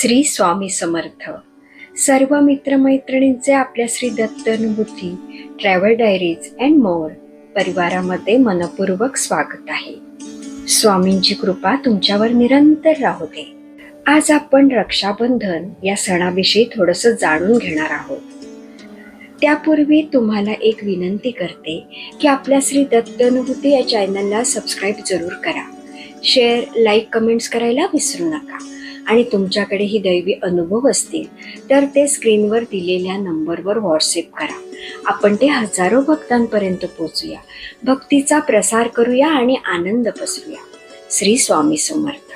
श्री स्वामी समर्थ. सर्व मित्रमैत्रिणींचे आपल्या श्री दत्त अनुभूती ट्रॅव्हल डायरीज अँड मोर परिवारामध्ये मनपूर्वक स्वागत आहे. स्वामींची कृपा तुमच्यावर निरंतर राहू दे. आज आपण रक्षाबंधन या सणाविषयी थोडंसं जाणून घेणार आहोत. त्यापूर्वी तुम्हाला एक विनंती करते की आपल्या श्री दत्त अनुभूती या चॅनलला सबस्क्राईब जरूर करा. शेअर लाईक कमेंट्स करायला विसरू नका. आणि तुमच्याकडे ही दैवी अनुभव असतील तर ते स्क्रीनवर दिलेल्या नंबरवर व्हॉट्सअप करा. आपण ते हजारो भक्तांपर्यंत पोचूया. भक्तीचा प्रसार करूया आणि आनंद पसरूया. श्री स्वामी समर्थ.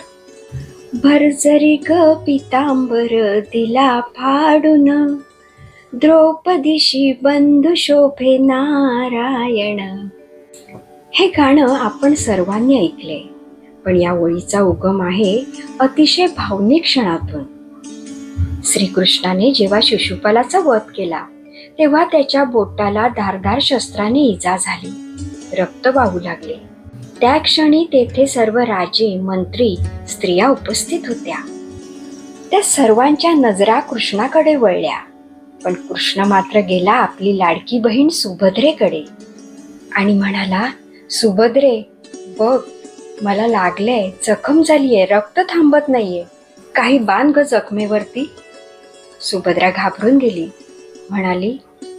भरजरी ग पितांबर दिला फाडून द्रौपदीशी बंधू शोभे नारायण. हे गाणं आपण सर्वांनी ऐकले पण या ओळीचा उगम आहे अतिशय भावनिक क्षणातून. श्रीकृष्णाने जेव्हा शिशुपालाचा वध केला तेव्हा त्याच्या बोटाला धारधार शस्त्राने इजा झाली. रक्त वाहू लागले. त्या क्षणी तेथे सर्व राजे मंत्री स्त्रिया उपस्थित होत्या. त्या सर्वांच्या नजरा कृष्णाकडे वळल्या. पण कृष्ण मात्र गेला आपली लाडकी बहीण सुभद्रेकडे. आणि म्हणाला सुभद्रे बघ मला लागलंय जखम झालीये रक्त थांबत नाहीये. काही बांध ग जखमेवरती. सुभद्रा घाबरून गेली. म्हणाली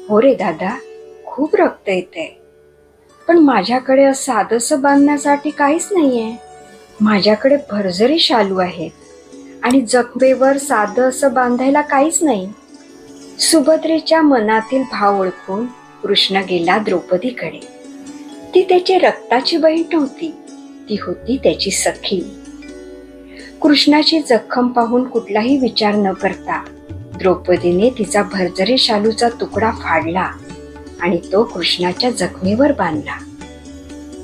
हो रे दादा खूप रक्त येते पण माझ्याकडे साधंसं बांधण्यासाठी काहीच नाहीये. माझ्याकडे भरजरी शालू आहेत. आणि जखमेवर साधं असं बांधायला काहीच नाही. सुभद्रेच्या मनातील भाव ओळखून कृष्ण गेला द्रौपदीकडे. ती त्याची रक्ताची बहीण नव्हती. ती होती त्याची सखी. कृष्णाची जखम पाहून कुठलाही विचार न करता द्रौपदीने तिचा भरजरी शालूचा तुकडा फाडला आणि तो कृष्णाच्या जखमेवर बांधला.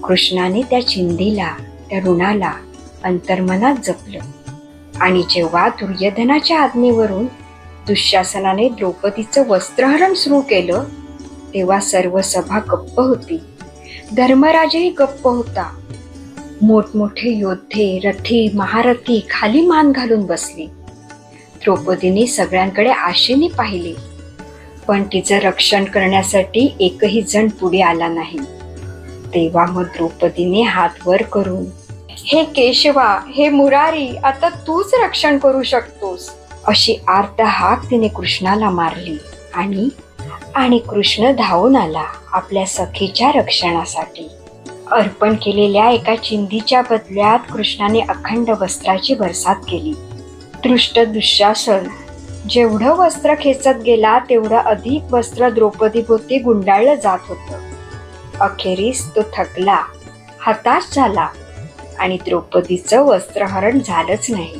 कृष्णाने त्या चिंधीला त्या ऋणाला अंतर्मनात जपलं आणि जेव्हा दुर्योधनाच्या आज्ञेवरून दुःशासनाने द्रौपदीचं वस्त्रहरण सुरू केलं तेव्हा सर्व सभा गप्प होती. धर्मराजही गप्प होता. मोठमोठे योद्धे रथी महारथी खाली मान घालून बसली. द्रौपदीने सगळ्यांकडे आशेने पाहिले. पण तिचं रक्षण करण्यासाठी एकही जण पुढे आला नाही. तेव्हा मग द्रौपदीने हात वर करून हे केशवा हे मुरारी आता तूच रक्षण करू शकतोस. अशी आर्त हाक तिने कृष्णाला मारली आणि आणि कृष्ण धावून आला आपल्या सखीच्या रक्षणासाठी. अर्पण केलेल्या एका चिंधीच्या बदल्यात कृष्णाने अखंड वस्त्राची बरसात केली. दृष्ट दुःशासन. जेवढं वस्त्र खेचत गेला तेवढं अधिक वस्त्र द्रौपदीभोवती गुंडाळलं जात होतं. अखेरीस तो थकला हताश झाला आणि द्रौपदीचं वस्त्रहरण झालंच नाही.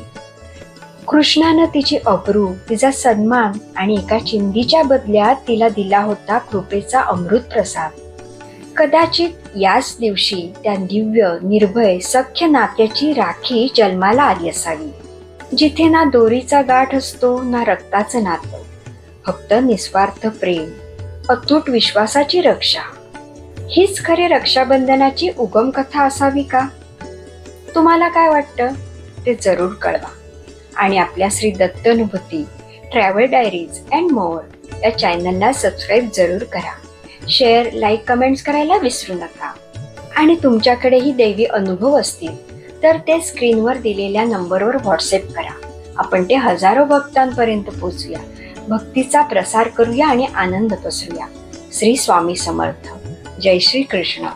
कृष्णानं तिची अब्रू तिचा सन्मान आणि एका चिंधीच्या बदल्यात तिला दिला होता कृपेचा अमृत प्रसाद कदाचित याच दिवशी त्या दिव्य निर्भय सख्य नात्याची राखी जन्माला आली असावी. जिथे ना दोरीचा गाठ असतो ना रक्ताचं नातं. फक्त निस्वार्थ प्रेम अतूट विश्वासाची रक्षा. हीच खरी रक्षाबंधनाची उगम कथा असावी का? तुम्हाला काय वाटतं? ते जरूर कळवा. आणि आपल्या Shri Dattanubhuti travel diaries and more या चॅनलला सबस्क्राईब जरूर करा. शेअर लाईक कमेंट्स करायला विसरू नका. आणि तुमच्याकडेही दैवी अनुभव असतील तर ते स्क्रीनवर दिलेल्या नंबरवर व्हॉट्सअप करा. आपण ते हजारो भक्तांपर्यंत पोचूया भक्तीचा प्रसार करूया आणि आनंद पसरूया. श्री स्वामी समर्थ. जय श्री कृष्ण.